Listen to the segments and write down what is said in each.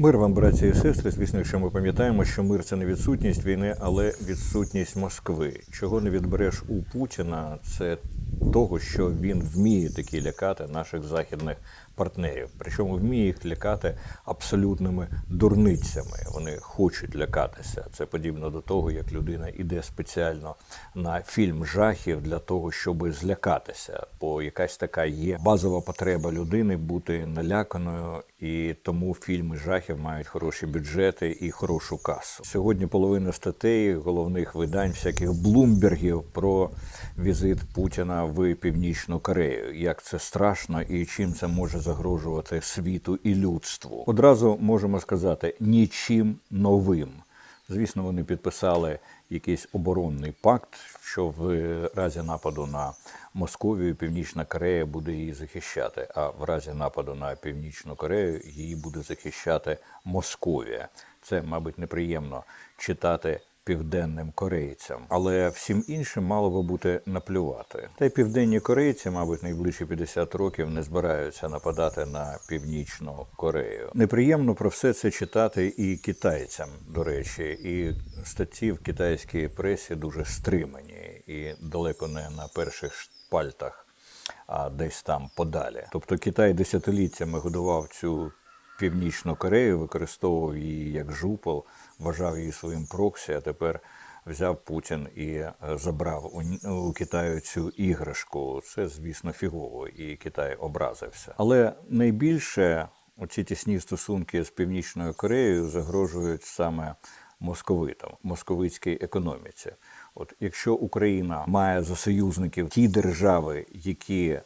Мир вам, браті і сестри. Звісно, що ми пам'ятаємо, що мир це не відсутність війни, але відсутність Москви. Чого не відбереш у Путіна, це того, що він вміє таки лякати наших західних партнерів. Причому вміє їх лякати абсолютними дурницями. Вони хочуть лякатися. Це подібно до того, як людина іде спеціально на фільм жахів для того, щоб злякатися. Бо якась така є базова потреба людини бути наляканою, і тому фільми жахів мають хороші бюджети і хорошу касу. Сьогодні половина статей головних видань, всяких блумбергів про візит Путіна в Північну Корею. Як це страшно і чим це може загрожувати світу і людству. Одразу можемо сказати нічим новим. Звісно, вони підписали якийсь оборонний пакт, що в разі нападу на Московію Північна Корея буде її захищати. А в разі нападу на Північну Корею її буде захищати Московія. Це, мабуть, неприємно читати південним корейцям, але всім іншим мало би бути наплювати. Та й південні корейці, мабуть, найближчі 50 років не збираються нападати на північну Корею. Неприємно про все це читати і китайцям, до речі, і статті в китайській пресі дуже стримані і далеко не на перших шпальтах. А десь там подалі. Тобто Китай десятиліттями годував цю Північну Корею, використовував її як жупел, вважав її своїм проксі, а тепер взяв Путін і е, забрав у, Китаю цю іграшку. Це, звісно, фігово, і Китай образився. Але найбільше оці тісні стосунки з Північною Кореєю загрожують саме московитам, московицькій економіці. От якщо Україна має за союзників ті держави, які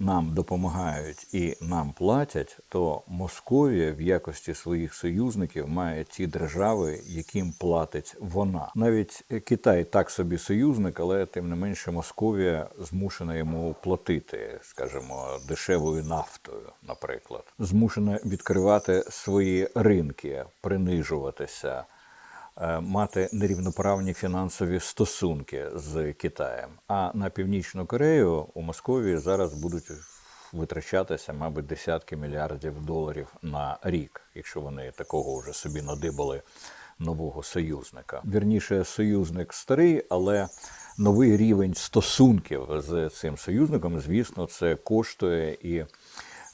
нам допомагають і нам платять, то Московія в якості своїх союзників має ті держави, яким платить вона. Навіть Китай так собі союзник, але тим не менше Московія змушена йому платити, скажімо, дешевою нафтою, наприклад, змушена відкривати свої ринки, принижуватися. Е, Мати нерівноправні фінансові стосунки з Китаєм. А на північну Корею у Московії зараз будуть витрачатися, мабуть, десятки мільярдів доларів на рік, якщо вони такого вже собі надибали нового союзника. Вірніше, союзник старий, але новий рівень стосунків з цим союзником, звісно, це коштує і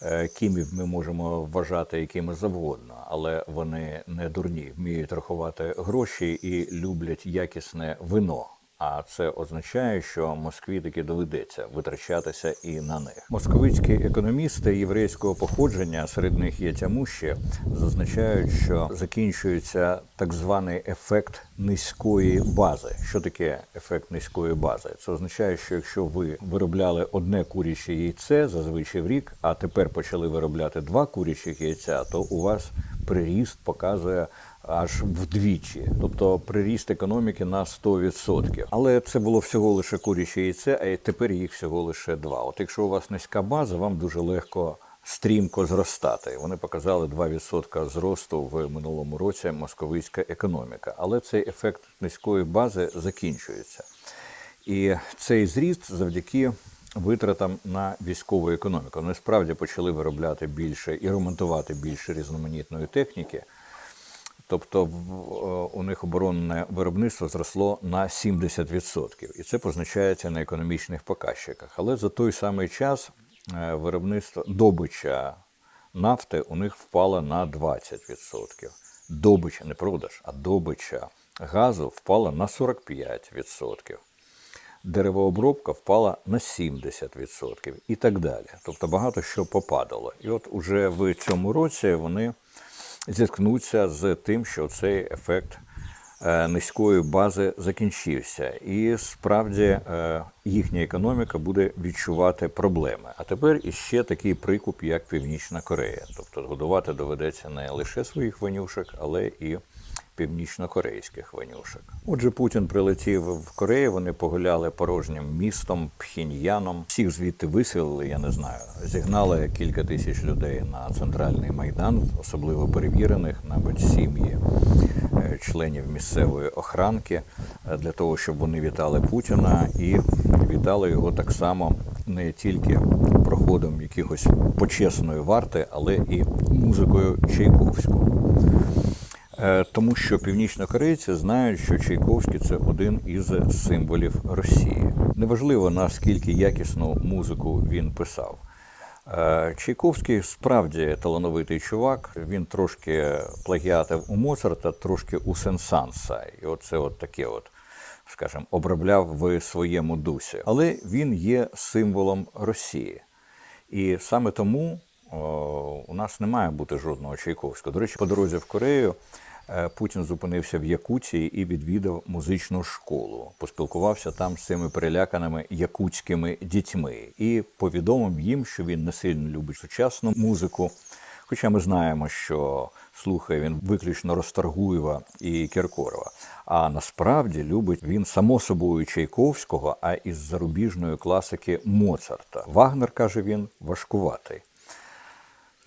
е, кимів ми можемо вважати якими завгодно, але вони не дурні, вміють рахувати гроші і люблять якісне вино. А це означає, що Москві таки доведеться витрачатися і на них. Московицькі економісти єврейського походження, серед них є тямущі, зазначають, що закінчується так званий ефект низької бази. Що таке ефект низької бази? Це означає, що якщо ви виробляли одне куряче яйце зазвичай в рік, а тепер почали виробляти два курячих яйця, то у вас приріст показує аж вдвічі, тобто приріст економіки на 100%. Але це було всього лише куряче яйце, а тепер їх всього лише два. От якщо у вас низька база, вам дуже легко. Стрімко зростати. Вони показали 2% зросту в минулому році московицька економіка. Але цей ефект низької бази закінчується. І цей зріст завдяки витратам на військову економіку. Вони справді почали виробляти більше і ремонтувати більше різноманітної техніки. Тобто е, у них оборонне виробництво зросло на 70%. І це позначається на економічних показчиках. Але за той самий час е, виробництво добича нафти у них впала на 20%. Добича, не продаж, а добича газу впала на 45%. Деревообробка впала на 70% і так далі. Тобто багато що попадало. І от уже в цьому році вони зіткнуться з тим, що цей ефект е, низької бази закінчився, і справді е, їхня економіка буде відчувати проблеми. А тепер іще такий прикуп, як Північна Корея. Тобто годувати доведеться не лише своїх ванюшок, але і північно-корейських ванюшок. Отже, Путін прилетів в Корею. Вони погуляли порожнім містом, Пхіньяном. Всіх звідти виселили, я не знаю. Зігнали кілька тисяч людей на центральний майдан, особливо перевірених, мабуть, сім'ї е, членів місцевої охранки, е, для того, щоб вони вітали Путіна і вітали його так само не тільки проходом якихось почесної варти, але і музикою Чайковського. Е, Тому що північнокорейці знають, що Чайковський це один із символів Росії. Неважливо наскільки якісну музику він писав. Е, Чайковський справді талановитий чувак. Він трошки плагіатив у Моцарта, трошки у Сен-Санса. І оце от таке от, скажімо, обробляв в своєму дусі. Але він є символом Росії. І саме тому у нас не має бути жодного Чайковського. До речі, по дорозі в Корею Путін зупинився в Якутії і відвідав музичну школу. Поспілкувався там з цими переляканими якутськими дітьми і повідомив їм, що він не сильно любить сучасну музику. Хоча ми знаємо, що слухає він виключно Росторгуєва і Кіркорова. А насправді любить він само собою Чайковського, а із зарубіжної класики Моцарта. Вагнер каже він важкуватий.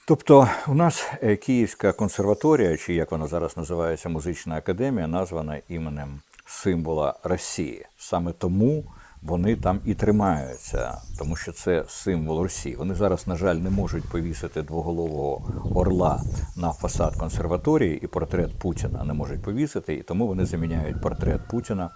Тобто, у нас е, Київська консерваторія, чи як вона зараз називається, музична академія, названа іменем символа Росії. Саме тому вони там і тримаються, тому що це символ Росії. Вони зараз, на жаль, не можуть повісити двоголового орла на фасад консерваторії, і портрет Путіна не можуть повісити, і тому вони заміняють портрет Путіна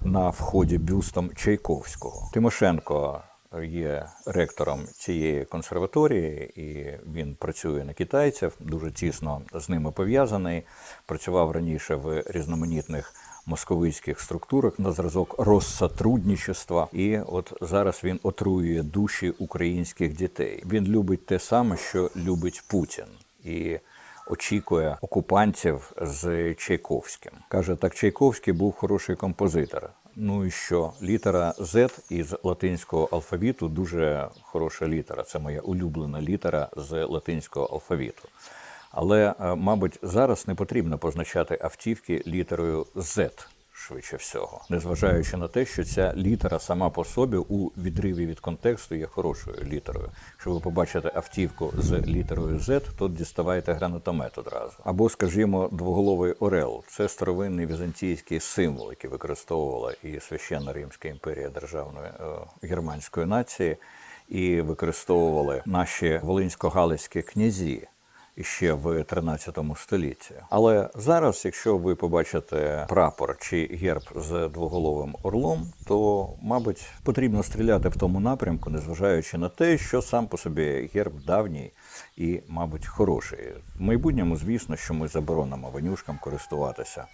на вході бюстом Чайковського. Тимошенко є ректором цієї консерваторії, і він працює на китайців, дуже тісно з ними пов'язаний. Працював раніше в різноманітних московицьких структурах на зразок розсотрудничества. І от зараз він отруює душі українських дітей. Він любить те саме, що любить Путін. І очікує окупантів з Чайковським. Каже, так Чайковський був хороший композитор. Ну і що? Літера Z із латинського алфавіту дуже хороша літера. Це моя улюблена літера з латинського алфавіту. Але, е, мабуть, зараз не потрібно позначати автівки літерою Z, швидше всього, незважаючи на те, що ця літера сама по собі у відриві від контексту є хорошою літерою. Якщо ви побачите автівку з літерою Z, то діставайте гранатомет одразу. Або, скажімо, двоголовий орел це старовинний візантійський символ, який використовувала і священна Римська імперія державної е, германської нації, і використовували наші волинсько-галицькі князі ще в 13 столітті. Але зараз, якщо ви побачите прапор чи герб з двоголовим орлом, то, мабуть, потрібно стріляти в тому напрямку, незважаючи на те, що сам по собі герб давній і, мабуть, хороший. В майбутньому, звісно, що ми заборонимо ванюшкам користуватися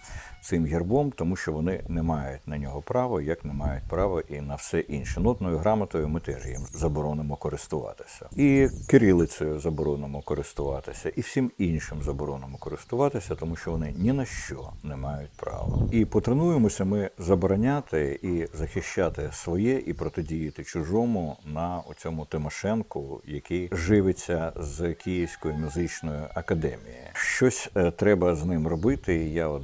цим гербом, тому що вони не мають на нього права, як не мають права і на все інше. Нотною грамотою ми теж їм заборонимо користуватися. І кирилицею заборонимо користуватися, і всім іншим заборонимо користуватися, тому що вони ні на що не мають права. І потренуємося ми забороняти і захищати своє і протидіяти чужому на цьому Тимошенку, який живиться з Київської музичної академії. Щось е, треба з ним робити. Я от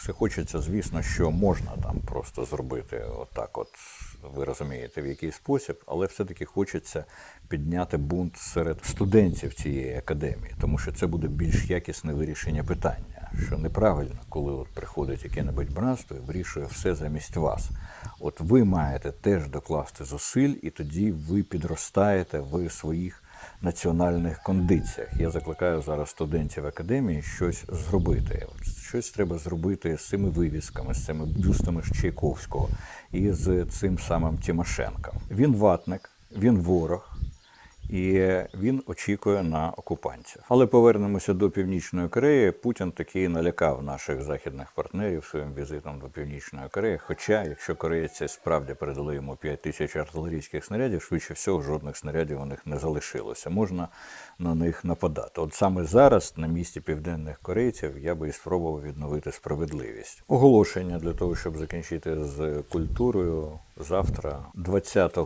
все хочеться, звісно, що можна там просто зробити отак, от ви розумієте, в який спосіб, але все-таки хочеться підняти бунт серед студентів цієї академії, тому що це буде більш якісне вирішення питання. Що неправильно, коли от приходить яке-небудь братство і вирішує все замість вас. От ви маєте теж докласти зусиль, і тоді ви підростаєте в своїх національних кондиціях. Я закликаю зараз студентів академії щось зробити. Щось треба зробити з цими вивісками, з цими бюстами Чайковського і з цим самим Тимошенком. Він ватник, він ворог. І він очікує на окупантів. Але повернемося до Північної Кореї. Путін таки налякав наших західних партнерів своїм візитом до Північної Кореї. Хоча, якщо корейці справді передали йому 5 тисяч артилерійських снарядів, швидше всього жодних снарядів у них не залишилося. Можна на них нападати. От саме зараз, на місці південних корейців, я би і спробував відновити справедливість. Оголошення для того, щоб закінчити з культурою завтра, 20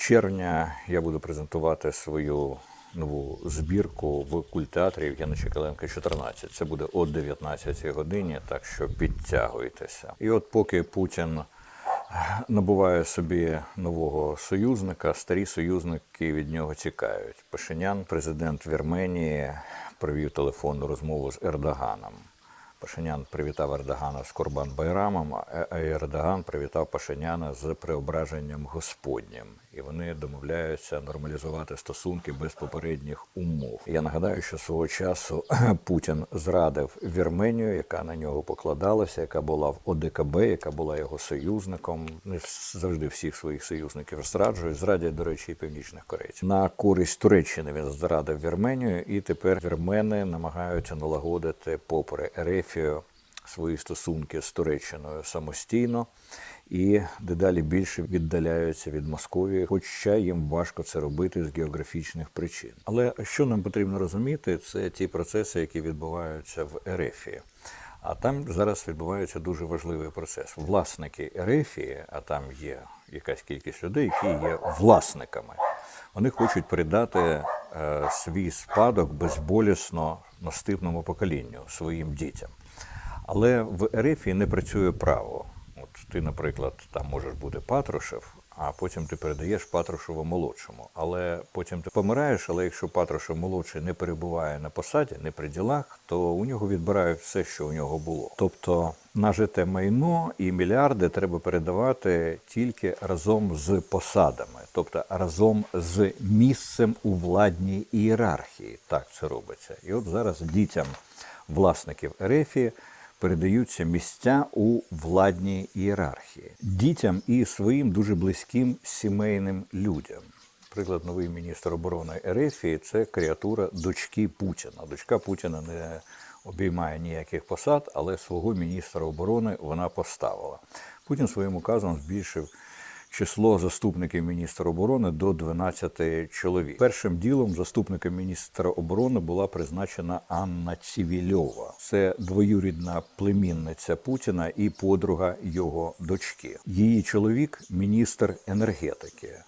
червня я буду презентувати свою нову збірку в культеатрі Євгена Чекаленка 14. Це буде о 19 годині, так що підтягуйтеся. І от поки Путін набуває собі нового союзника, старі союзники від нього тікають. Пашинян, президент Вірменії, провів телефонну розмову з Ердоганом. Пашинян привітав Ердогана з Курбан Байрамом, а Ердоган привітав Пашиняна з преображенням Господнім. І вони домовляються нормалізувати стосунки без попередніх умов. Я нагадаю, що свого часу Путін зрадив Вірменію, яка на нього покладалася, яка була в ОДКБ, яка була його союзником. Не завжди всіх своїх союзників зраджують. Зрадять, до речі, і північних корейців. На користь Туреччини він зрадив Вірменію, і тепер вірмени намагаються налагодити попри Ерефію свої стосунки з Туреччиною самостійно і дедалі більше віддаляються від Московії, хоча їм важко це робити з географічних причин. Але що нам потрібно розуміти, це ті процеси, які відбуваються в Ерефії. А там зараз відбувається дуже важливий процес. Власники Ерефії, а там є якась кількість людей, які є власниками. Вони хочуть передати е, свій спадок безболісно наступному поколінню своїм дітям. Але в РФ не працює право. От ти, наприклад, там можеш бути Патрушев, а потім ти передаєш Патрушеву молодшому. Але потім ти помираєш, але якщо Патрушев молодший не перебуває на посаді, не при ділах, то у нього відбирають все, що у нього було. Тобто нажите майно і мільярди треба передавати тільки разом з посадами, тобто разом з місцем у владній ієрархії. Так це робиться. І от зараз дітям власників Ерефії передаються місця у владній ієрархії дітям і своїм дуже близьким сімейним людям. Приклад, новий міністр оборони Ерефії це креатура дочки Путіна. Дочка Путіна не обіймає ніяких посад, але свого міністра оборони вона поставила. Путін своїм указом збільшив число заступників міністра оборони до 12 чоловік. Першим ділом заступником міністра оборони була призначена Анна Цівільова. Це двоюрідна племінниця Путіна і подруга його дочки. Її чоловік міністр енергетики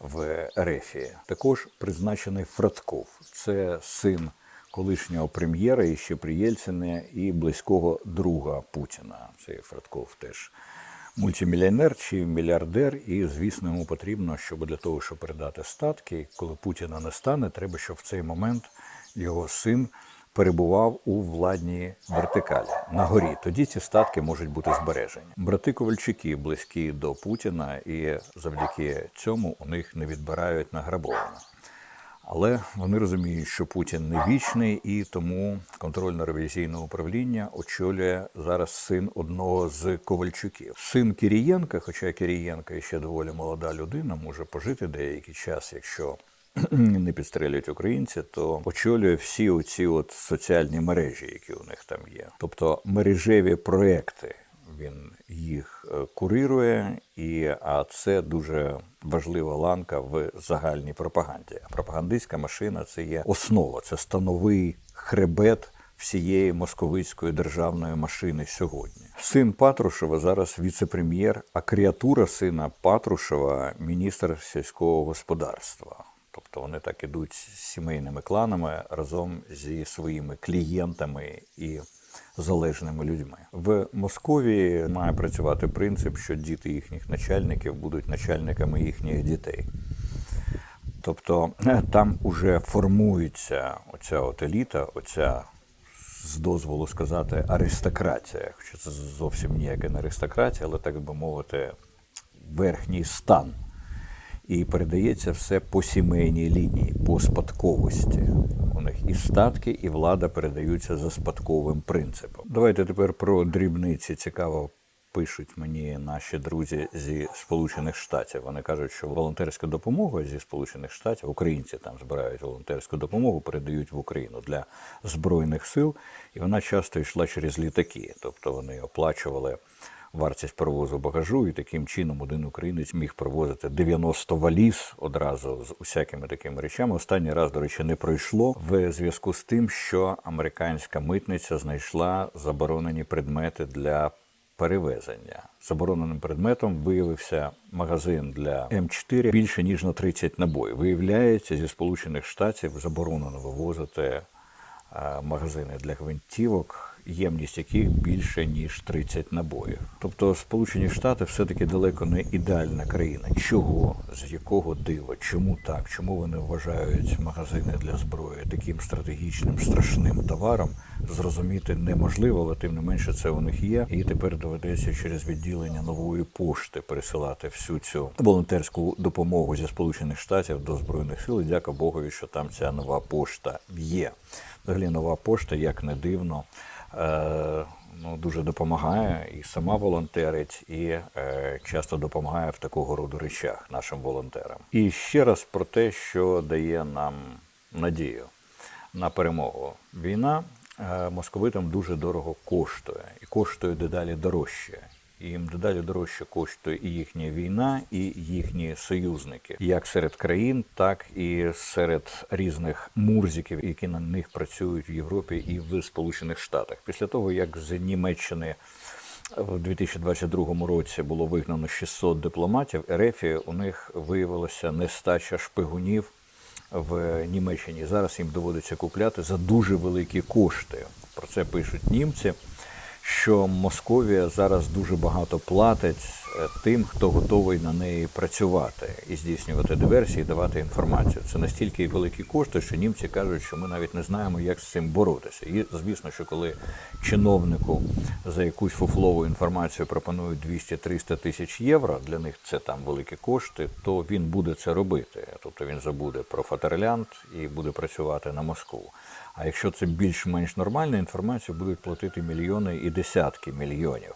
в Ерефії. Також призначений Фрацков. Це син колишнього прем'єра і ще при Єльцині і близького друга Путіна. Цей Фрацков теж мультимільйонер чи мільярдер, і звісно, йому потрібно, щоб для того, щоб передати статки, коли Путіна не стане, треба, щоб в цей момент його син перебував у владній вертикалі на горі. Тоді ці статки можуть бути збережені. Брати Ковальчуки близькі до Путіна, і завдяки цьому у них не відбирають награбоване. Але вони розуміють, що Путін не вічний, і тому контрольно-ревізійне управління очолює зараз син одного з Ковальчуків. Син Кірієнка, хоча Кірієнка ще доволі молода людина, може пожити деякий час, якщо не підстрелюють українці, то очолює всі оці от соціальні мережі, які у них там є. Тобто мережеві проекти. Він їх е, курирує, і а це дуже важлива ланка в загальній пропаганді. Пропагандистська машина це є основа, це становий хребет всієї московицької державної машини сьогодні. Син Патрушева зараз віце-прем'єр, а креатура сина Патрушева міністр сільського господарства. Тобто вони так ідуть сімейними кланами разом зі своїми клієнтами і залежними людьми. В Московії має працювати принцип, що діти їхніх начальників будуть начальниками їхніх дітей. Тобто е, там уже формується оця от еліта, оця з дозволу сказати аристократія, хоча це зовсім ніяка не аристократія, але так би мовити, верхній стан. І передається все по сімейній лінії, по спадковості. У них і статки, і влада передаються за спадковим принципом. Давайте тепер про дрібниці. Цікаво пишуть мені наші друзі зі Сполучених Штатів. Вони кажуть, що волонтерська допомога зі Сполучених Штатів, українці там збирають волонтерську допомогу, передають в Україну для збройних сил, і вона часто йшла через літаки, тобто вони оплачували вартість перевозу багажу, і таким чином один українець міг провозити 90 валіз одразу з усякими такими речами. Останній раз, до речі, не пройшло в зв'язку з тим, що американська митниця знайшла заборонені предмети для перевезення. Забороненим предметом виявився магазин для М4 більше ніж на 30 набоїв. Виявляється, зі Сполучених Штатів заборонено вивозити е, магазини для гвинтівок, ємність яких більше ніж 30 набоїв. Тобто Сполучені Штати все-таки далеко не ідеальна країна. Чого? З якого дива? Чому так? Чому вони вважають магазини для зброї таким стратегічним страшним товаром, зрозуміти неможливо, але тим не менше це у них є. І тепер доведеться через відділення нової пошти пересилати всю цю волонтерську допомогу зі Сполучених Штатів до Збройних сил. І дяка Богові, що там ця нова пошта є. Взагалі нова пошта, як не дивно. Е, ну, дуже допомагає і сама волонтерить, і е, часто допомагає в такого роду речах нашим волонтерам. І ще раз про те, що дає нам надію на перемогу. Війна е, московитам дуже дорого коштує і коштує дедалі дорожче. Їм дедалі дорожче коштує і їхня війна, і їхні союзники, як серед країн, так і серед різних мурзиків, які на них працюють в Європі і в Сполучених Штатах. Після того як з Німеччини в 2022 році було вигнано 600 дипломатів, РФ у них виявилося нестача шпигунів в Німеччині. Зараз їм доводиться купляти за дуже великі кошти. Про це пишуть німці. Що Московія зараз дуже багато платить е, тим, хто готовий на неї працювати і здійснювати диверсії, давати інформацію. Це настільки великі кошти, що німці кажуть, що ми навіть не знаємо, як з цим боротися. І звісно, що коли чиновнику за якусь фуфлову інформацію пропонують 200-300 тисяч євро, для них це там великі кошти, то він буде це робити. Тобто він забуде про Фатерлянд і буде працювати на Москву. А якщо це більш-менш нормальна інформація, будуть платити мільйони і десятки мільйонів.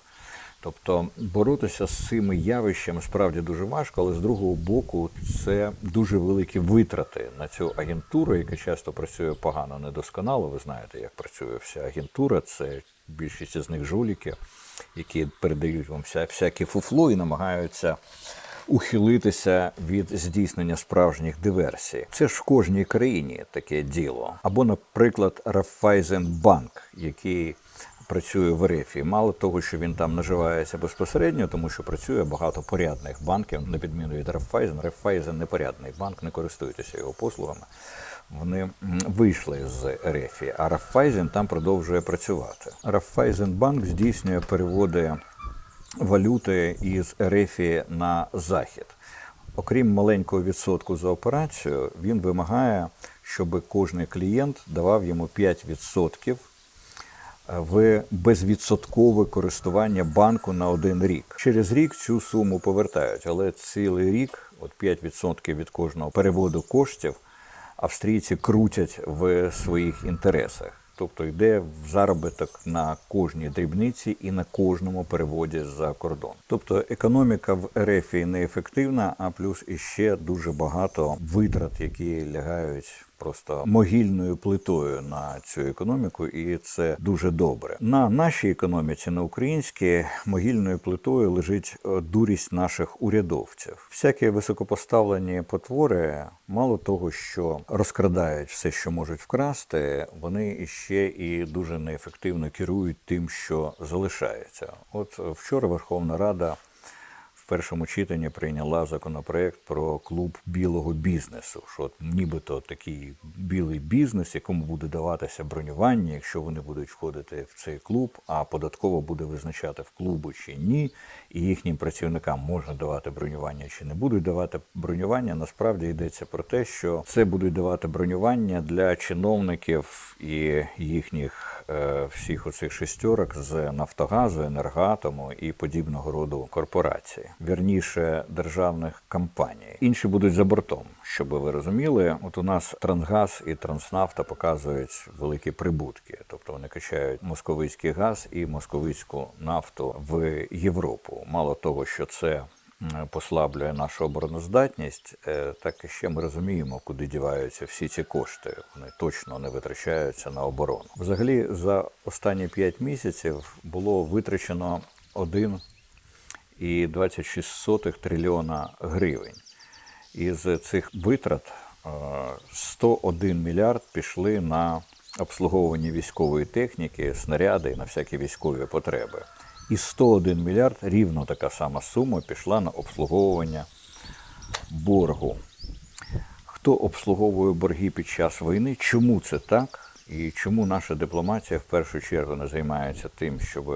Тобто боротися з цими явищами справді дуже важко, але з другого боку, це дуже великі витрати на цю агентуру, яка часто працює погано, недосконало. Ви знаєте, як працює вся агентура. Це більшість з них жуліки, які передають вам вся, всякі фуфло і намагаються ухилитися від здійснення справжніх диверсій. Це ж в кожній країні таке діло. Або, наприклад, Райфайзенбанк, який працює в РФі. Мало того, що він там наживається безпосередньо, тому що працює багато порядних банків, на відміну від Райфайзен. Райфайзен непорядний банк, не користуйтеся його послугами. Вони вийшли з РФ, а Райфайзен там продовжує працювати. Райфайзенбанк здійснює переводи валюти із РФ на захід. Окрім маленького відсотку за операцію, він вимагає, щоб кожен клієнт давав йому 5% в безвідсоткове користування банку на один рік. Через рік цю суму повертають, але цілий рік, от 5% від кожного переводу коштів, австрійці крутять в своїх інтересах. Тобто йде в заробіток на кожній дрібниці і на кожному переводі за кордон. Тобто економіка в РФ неефективна, а плюс іще дуже багато витрат, які лягають просто могильною плитою на цю економіку, і це дуже добре. На нашій економіці, на українській, могильною плитою лежить е, дурість наших урядовців. Всякі високопоставлені потвори, мало того, що розкрадають все, що можуть вкрасти, вони іще і дуже неефективно керують тим, що залишається. От вчора Верховна Рада першому читанні прийняла законопроект про клуб білого бізнесу. Що нібито такий білий бізнес, якому буде даватися бронювання, якщо вони будуть входити в цей клуб, а податково буде визначати в клубу чи ні, і їхнім працівникам можна давати бронювання чи не будуть давати бронювання. Насправді йдеться про те, що це будуть давати бронювання для чиновників і їхніх всіх оцих шестерок з Нафтогазу, Енергатому і подібного роду корпорацій, вірніше державних компаній. Інші будуть за бортом, щоб ви розуміли. От у нас Трансгаз і Транснафта показують великі прибутки, тобто вони качають московицький газ і московицьку нафту в Європу. Мало того, що це послаблює нашу обороноздатність, е, так і ще ми розуміємо, куди діваються всі ці кошти. Вони точно не витрачаються на оборону. Взагалі, за останні 5 місяців було витрачено 1,26 трильйона гривень. Із цих витрат е, 101 мільярд пішли на обслуговування військової техніки, снаряди і на всякі військові потреби. І 101 мільярд рівно така сама сума пішла на обслуговування боргу. Хто обслуговує борги під час війни? Чому це так? І чому наша дипломатія в першу чергу не займається тим, щоб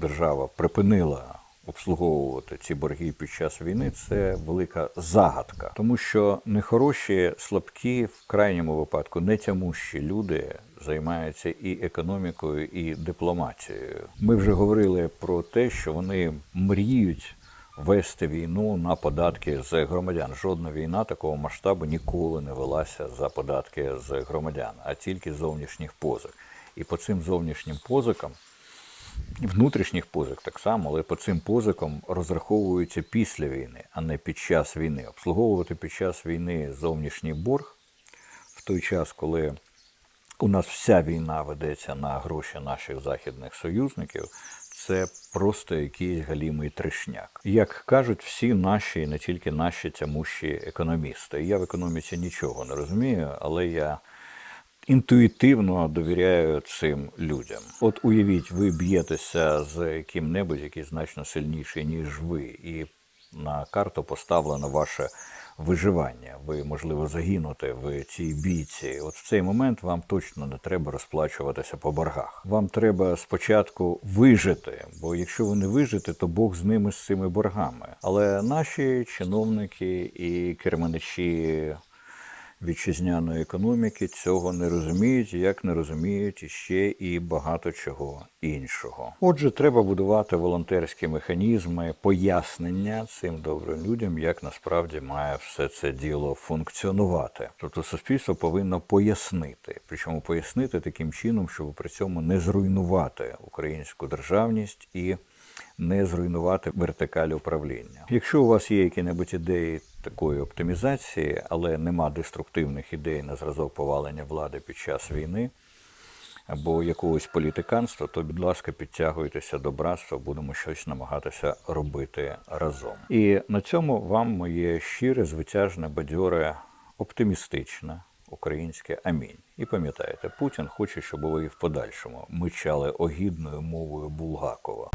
держава припинила обслуговувати ці борги під час війни це велика загадка, тому що нехороші, слабкі, в крайньому випадку нетямущі люди займаються і економікою, і дипломатією. Ми вже говорили про те, що вони мріють вести війну на податки з громадян. Жодна війна такого масштабу ніколи не велася за податки з громадян, а тільки зовнішніх позик. І по цим зовнішнім позикам внутрішніх позик так само, але по цим позикам розраховуються після війни, а не під час війни. Обслуговувати під час війни зовнішній борг в той час, коли у нас вся війна ведеться на гроші наших західних союзників, це просто якийсь галімий тришняк. Як кажуть всі наші, не тільки наші тямущі економісти. Я в економіці нічого не розумію, але я інтуїтивно довіряю цим людям. От уявіть, ви б'єтеся з ким-небудь, який значно сильніший, ніж ви, і на карту поставлено ваше виживання. Ви, можливо, загинете в цій бійці. От в цей момент вам точно не треба розплачуватися по боргах. Вам треба спочатку вижити, бо якщо ви не вижите, то Бог з ними з цими боргами. Але наші чиновники і керманичі вітчизняної економіки цього не розуміють, як не розуміють іще і багато чого іншого. Отже, треба будувати волонтерські механізми, пояснення цим добрим людям, як насправді має все це діло функціонувати. Тобто суспільство повинно пояснити, причому пояснити таким чином, щоб при цьому не зруйнувати українську державність і не зруйнувати вертикаль управління. Якщо у вас є які-небудь ідеї такої оптимізації, але нема деструктивних ідей на зразок повалення влади під час війни або якогось політиканства, то, будь ласка, підтягуйтеся до братства, будемо щось намагатися робити разом. І на цьому вам моє щире, звитяжне, бадьоре, оптимістичне українське амінь. І пам'ятайте, Путін хоче, щоб ви в подальшому мичали огідною мовою Булгакова.